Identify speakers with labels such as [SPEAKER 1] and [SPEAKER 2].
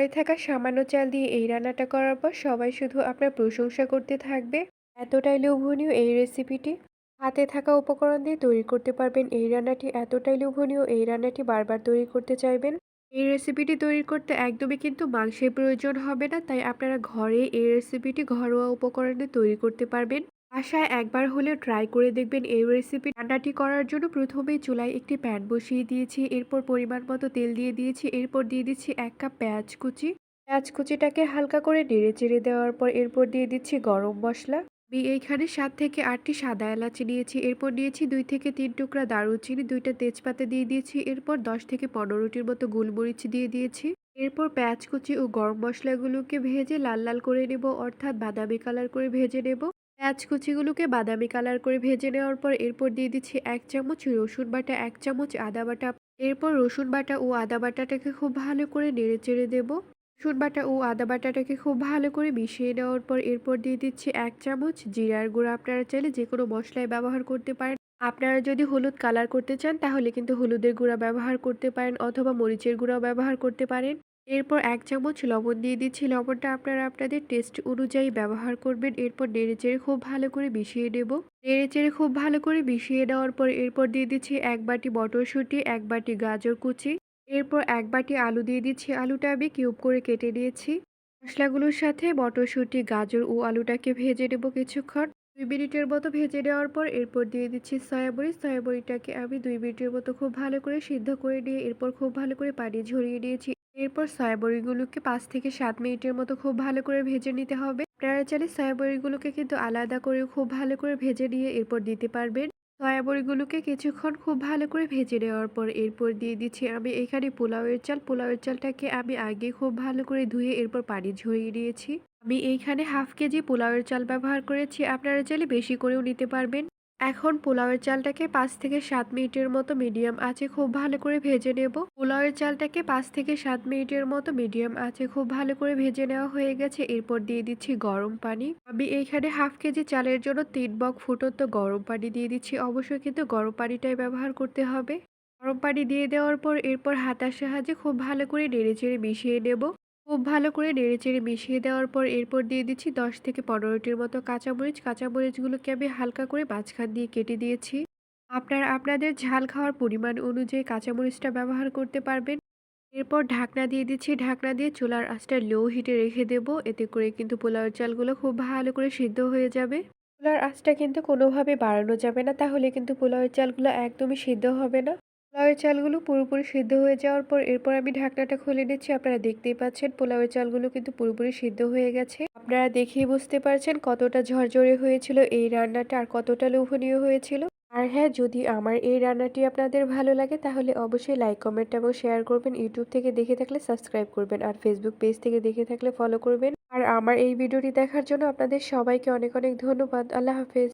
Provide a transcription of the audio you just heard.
[SPEAKER 1] ঘরে থাকা সামান্য চাল দিয়ে এই রান্নাটা করার পর সবাই শুধু আপনার প্রশংসা করতে থাকবে। এতটাই লোভনীয় এই রেসিপিটি হাতে থাকা উপকরণ দিয়ে তৈরি করতে পারবেন এই রান্নাটি। এতটাই লোভনীয় এই রান্নাটি বারবার তৈরি করতে চাইবেন। এই রেসিপিটি তৈরি করতে একদমই কিন্তু মাংসের প্রয়োজন হবে না, তাই আপনারা ঘরে এই রেসিপিটি ঘরোয়া উপকরণে তৈরি করতে পারবেন। আশায় একবার হলেও ট্রাই করে দেখবেন এই রেসিপি রান্নাটি করার জন্য প্রথমেই চুলায় একটি প্যান বসিয়ে দিয়েছি, এরপর পরিমাণ মতো তেল দিয়ে দিয়েছি, এরপর দিয়ে দিচ্ছি এক কাপ পেঁয়াজ কুচি। পেঁয়াজ কুচিটাকে হালকা করে নেড়ে চেড়ে দেওয়ার পর এরপর দিয়ে দিচ্ছি গরম মশলা। আমি এইখানে সাত থেকে আটটি সাদা এলাচি নিয়েছি, এরপর নিয়েছি দুই থেকে তিন টুকরা দারুচিনি, দুইটা তেজপাতা দিয়ে দিয়েছি, এরপর দশ থেকে পনেরোটির মতো গোলমরিচ দিয়ে দিয়েছি। এরপর পেঁয়াজ কুচি ও গরম মশলাগুলোকে ভেজে লাল লাল করে নেব, অর্থাৎ বাদামি কালার করে ভেজে নেব। পেঁয়াজ কুচিগুলোকে বাদামি কালার করে ভেজে নেওয়ার পর এরপর দিয়ে দিচ্ছি এক চামচ রসুন বাটা, এক চামচ আদা বাটা। এরপর রসুন বাটা ও আদা বাটাটাকে খুব ভালো করে নেড়ে চেড়ে দেবো। রসুন বাটা ও আদা বাটাটাকে খুব ভালো করে মিশিয়ে নেওয়ার পর এরপর দিয়ে দিচ্ছি এক চামচ জিরার গুঁড়া। আপনারা চাইলে যে কোনো মশলায় ব্যবহার করতে পারেন। আপনারা যদি হলুদ কালার করতে চান, তাহলে কিন্তু হলুদের গুঁড়া ব্যবহার করতে পারেন অথবা মরিচের গুঁড়াও ব্যবহার করতে পারেন। এরপর এক চামচ লবণ দিয়ে দিচ্ছি। লবণটা আপনারা আপনাদের টেস্ট অনুযায়ী ব্যবহার করবেন। এরপর নেড়ে চেড়ে খুব ভালো করে মিশিয়ে নেব। নেড়ে চেড়ে খুব ভালো করে মিশিয়ে নেওয়ার পর এরপর দিয়ে দিচ্ছি এক বাটি মটরশুঁটি, এক বাটি গাজর কুচি। এরপর এক বাটি আলু দিয়ে দিচ্ছি। আলুটা আমি কিউব করে কেটে নিয়েছি। মশলাগুলোর সাথে মটরশুঁটি, গাজর ও আলুটাকে ভেজে নেব কিছুক্ষণ। দুই মিনিটের মতো ভেজে নেওয়ার পর এরপর দিয়ে দিচ্ছি সয়াবড়ি সয়াবড়িটাকে আমি দুই মিনিটের মতো খুব ভালো করে সিদ্ধ করে নিয়ে এরপর খুব ভালো করে পানি ঝরিয়ে নিয়েছি। এরপর সয়াবড়িগুলোকে পাঁচ থেকে সাত মিনিটের মতো খুব ভালো করে ভেজে নিতে হবে। আপনারা চাইলে সয়াবড়িগুলোকে কিন্তু আলাদা করে খুব ভালো করে ভেজে নিয়ে এরপর দিতে পারবেন। সয়াবড়িগুলোকে কিছুক্ষণ খুব ভালো করে ভেজে নেওয়ার পর এরপর দিয়ে দিচ্ছি আমি এখানে পোলাওয়ের চাল। পোলাওয়ের চালটাকে আমি আগে খুব ভালো করে ধুয়ে এরপর পানি ঝরিয়ে নিয়েছি। আমি এইখানে হাফ কেজি পোলাওয়ের চাল ব্যবহার করেছি। আপনারা চাইলে বেশি করেও নিতে পারবেন। এখন পোলাওয়ের চালটাকে পাঁচ থেকে সাত মিনিটের মতো মিডিয়াম আছে খুব ভালো করে ভেজে নেব। পোলাওয়ের চালটাকে পাঁচ থেকে সাত মিনিটের মতো মিডিয়াম আছে খুব ভালো করে ভেজে নেওয়া হয়ে গেছে। এরপর দিয়ে দিচ্ছি গরম পানি। আমি এইখানে হাফ কেজি চালের জন্য তিন বক ফুটন্ত গরম পানি দিয়ে দিচ্ছি। অবশ্যই কিন্তু গরম পানিটাই ব্যবহার করতে হবে। গরম পানি দিয়ে দেওয়ার পর এরপর হাতার সাহায্যে খুব ভালো করে নেড়ে চেড়ে মিশিয়ে নেব। খুব ভালো করে নেড়ে চেড়ে মিশিয়ে দেওয়ার পর এরপর দিয়ে দিচ্ছি দশ থেকে পনেরোটির মতো কাঁচামরিচ। কাঁচামরিচগুলোকে আমি হালকা করে মাঝখান দিয়ে কেটে দিয়েছি। আপনারা আপনাদের ঝাল খাওয়ার পরিমাণ অনুযায়ী কাঁচামরিচটা ব্যবহার করতে পারবেন। এরপর ঢাকনা দিয়ে দিচ্ছি, ঢাকনা দিয়ে চুলার আঁচটা লো হিটে রেখে দেব। এতে করে কিন্তু পোলাওয়ের চালগুলো খুব ভালো করে সিদ্ধ হয়ে যাবে। চুলার আঁচটা কিন্তু কোনোভাবে বাড়ানো যাবে না, তাহলে কিন্তু পোলাওয়ের চালগুলো একদমই সিদ্ধ হবে না। পোলাওয়ের চালগুলো পুরোপুরি সিদ্ধ হয়ে যাওয়ার পর এরপর আমি ঢাকনাটা খুলে নিচ্ছি। আপনারা দেখতেই পাচ্ছেন পোলাওয়ের চালগুলো কিন্তু পুরোপুরি সিদ্ধ হয়ে গেছে। আপনারা দেখেই বুঝতে পারছেন কতটা ঝরঝরে হয়েছিল এই রান্নাটা আর কতটা লোভনীয় হয়েছিল। আর হ্যাঁ যদি আমার এই রান্নাটি আপনাদের ভালো লাগে, তাহলে অবশ্যই লাইক, কমেন্ট এবং শেয়ার করবেন। ইউটিউব থেকে দেখে থাকলে সাবস্ক্রাইব করবেন আর ফেসবুক পেজ থেকে দেখে থাকলে ফলো করবেন। আর আমার এই ভিডিওটি দেখার জন্য আপনাদের সবাইকে অনেক অনেক ধন্যবাদ। আল্লাহ হাফেজ।